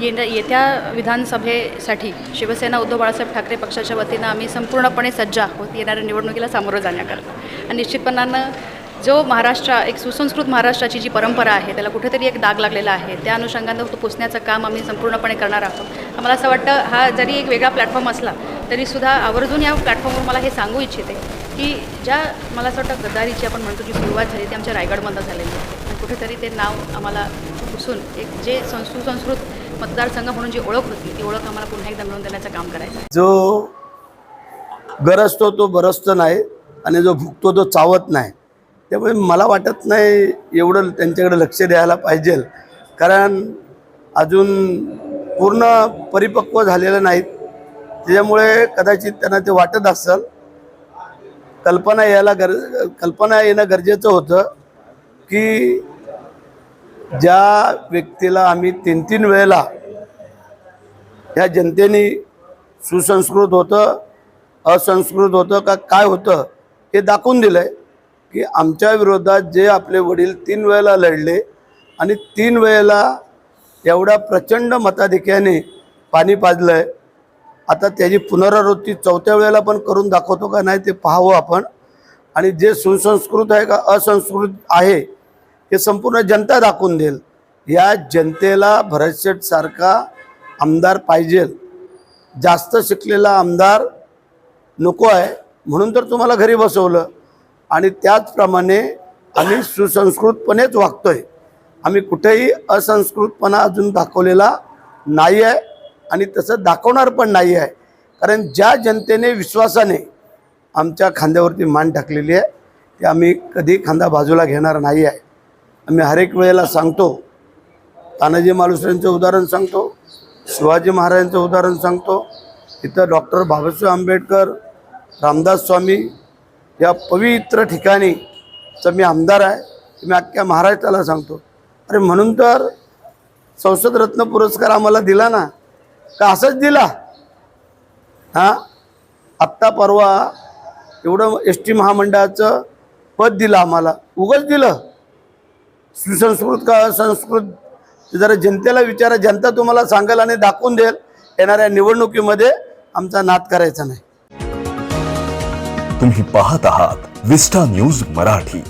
येण्या येत्या विधानसभेसाठी शिवसेना उद्धव बाळासाहेब ठाकरे पक्षाच्या वतीनं आम्ही संपूर्णपणे सज्ज आहोत. येणाऱ्या निवडणुकीला सामोरं जाण्याकरता. आणि निश्चितपणानं जो महाराष्ट्र एक सुसंस्कृत महाराष्ट्राची जी परंपरा आहे त्याला कुठेतरी एक दाग लागलेला आहे. त्या अनुषंगानं तो पुसण्याचं काम आम्ही संपूर्णपणे करणार आहोत. आम्हाला असं वाटतं हा जरी एक वेगळा प्लॅटफॉर्म असला तरीसुद्धा आवर्जून या प्लॅटफॉर्मवर मला हे सांगू इच्छिते की ज्या मला असं वाटतं गद्दारीची आपण म्हणतो की सुरुवात झाली ती आमच्या रायगडमधनं झालेली आहे. आणि कुठेतरी ते नाव आम्हाला पुसून एक जे सं सुसंस्कृत मतदारसंघ म्हणून जी ओळख होती ती ओळख आम्हाला पुन्हा एकदा मिळवून देण्याचं काम करायचं आहे जो गरजतो तो बरसतो नाही आणि जो भुकतो तो चावत नाही. त्यामुळे मला वाटत नाही एवढं त्यांच्याकडे लक्ष द्यायला पाहिजे. कारण अजून पूर्ण परिपक्व झालेलं नाहीत. त्याच्यामुळे कदाचित त्यांना ते वाटत असेल. कल्पना यायला गर कल्पना येणं गरजेचं होतं की ज्या व्यक्तीला आम्ही तीन तीन वेळेला या जनतेने सुसंस्कृत होतं असंस्कृत होतं का काय होतं हे दाखवून दिलं आहे की आमच्या विरोधात जे आपले वडील तीन वेळेला लढले आणि तीन वेळेला एवढ्या प्रचंड मताधिक्याने पाणी पाजलं आहे आता त्याची पुनरावृत्ती चौथ्या वेळेला पण करून दाखवतो का नाही ते पाहावं आपण. आणि जे सुसंस्कृत आहे का असंस्कृत आहे हे संपूर्ण जनता दाखवून देईल. या जनतेला भरतशेठ सारखा आमदार पाहिजे. जास्त शिकलेला आमदार नको आहे. म्हणून तर तुम्हाला घरी बसवलं. आणि त्याचप्रमाणे आम्ही सुसंस्कृतपणेच वागतोय. आम्ही कुठेही असंस्कृतपणा अजून दाखवलेला नाही आहे आणि तसं दाखवणार पण नाही आहे कारण ज्या जनतेने विश्वासाने आमच्या खांद्यावरती मान टाकलेली आहे ते आम्ही कधी खांदा बाजूला घेणार नाही आहे आम्ही हरेक वेळेला सांगतो. तानाजी मालुसरेंचं उदाहरण सांगतो. शिवाजी महाराजांचं उदाहरण सांगतो. इथं डॉक्टर बाबासाहेब आंबेडकर रामदास स्वामी या पवित्र ठिकाणीचं मी आमदार आहे. मी अख्ख्या महाराष्ट्राला सांगतो. अरे म्हणून तर संसद रत्न पुरस्कार आम्हाला दिला ना. का असंच दिला? हां? आत्ता परवा एवढं एस टी महामंडळाचं पद दिलं आम्हाला. उगंच दिलं. सुसंस्कृत का संस्कृत जरा जनतेला विचारा जनता तुम्हाला सांगेल आणि दाखवून देईल. येणाऱ्या निवडणुकीमध्ये आमचा नाद करायचा नाही. तुम्ही पाहत आहात विस्टा न्यूज मराठी.